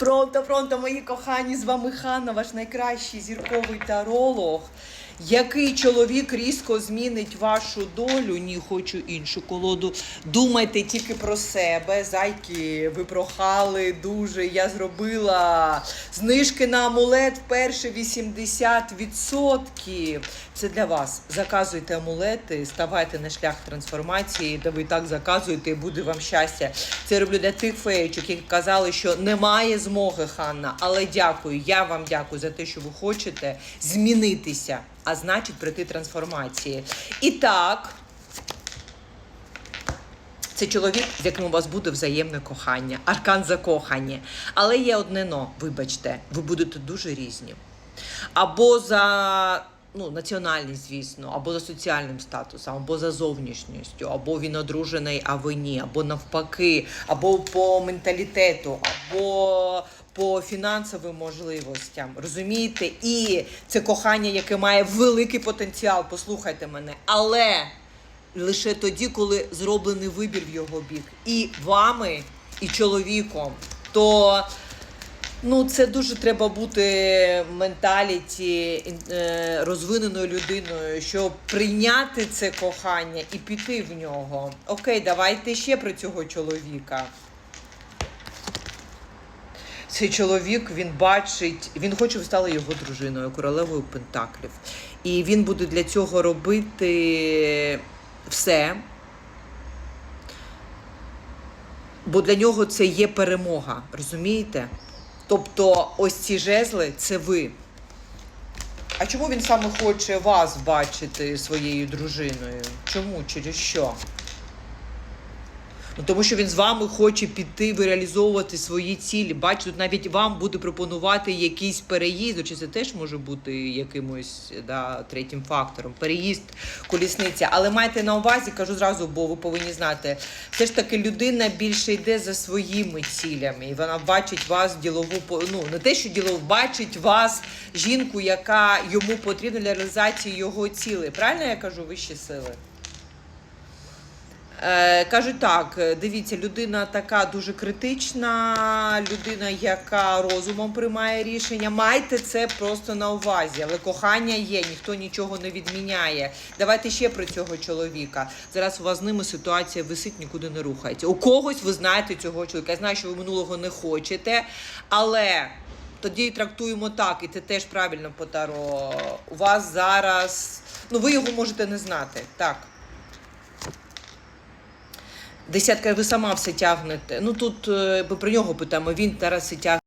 Пронто, пронто, мої кохані, з вами Ханна, ваш найкращий зірковий таролог. Який чоловік різко змінить вашу долю? Ні, хочу іншу колоду. Думайте тільки про себе. Зайки, ви прохали дуже. Я зробила знижки на амулет вперше 80%. Це для вас. Заказуйте амулети, ставайте на шлях трансформації, де ви так заказуєте, і буде вам щастя. Це роблю для тих феєчок, які казали, що немає змоги, Ханна. Але дякую, я вам дякую за те, що ви хочете змінитися, а значить пройти трансформації. І так. Це чоловік, з яким у вас буде взаємне кохання, аркан закохання. Але є одне но, вибачте, ви будете дуже різні. Або за ну, національність, звісно, або за соціальним статусом, або за зовнішністю, або він одружений, а ви ні, або навпаки, або по менталітету, або по фінансовим можливостям. Розумієте? І це кохання, яке має великий потенціал, послухайте мене. Але лише тоді, коли зроблений вибір в його бік, і вами, і чоловіком, то ну це дуже треба бути менталіті е, розвиненою людиною, щоб прийняти це кохання і піти в нього. Окей, давайте ще про цього чоловіка. Цей чоловік він бачить, він хоче, щоб ви стали його дружиною, королевою Пентаклів. І він буде для цього робити все. Бо для нього це є перемога, розумієте? Тобто, ось ці жезли це ви. А чому він саме хоче вас бачити своєю дружиною? Чому? Через що? Ну, тому що він з вами хоче піти, реалізовувати свої цілі. Бачите, навіть вам буде пропонувати якийсь переїзд, чи це теж може бути якимось да, третім фактором. Переїзд, колісниця. Але майте на увазі, кажу зразу, бо ви повинні знати, все ж таки людина більше йде за своїми цілями. І вона бачить вас ділову ну не те, що ділову, бачить вас, жінку, яка йому потрібна для реалізації його цілей. Правильно я кажу, вищі сили? Е, кажуть так, е, дивіться, людина така дуже критична, людина, яка розумом приймає рішення. Майте це просто на увазі. Але кохання є, ніхто нічого не відміняє. Давайте ще про цього чоловіка. Зараз у вас з ними ситуація висить, нікуди не рухається. У когось ви знаєте цього чоловіка. Я знаю, що ви минулого не хочете, але. Тоді трактуємо так, і це теж правильно по таро. У вас зараз. Ну, ви його можете не знати. Так. Десятка, ви сама все тягнете. Ну тут е, ми про нього питаємо. Він зараз все тягне.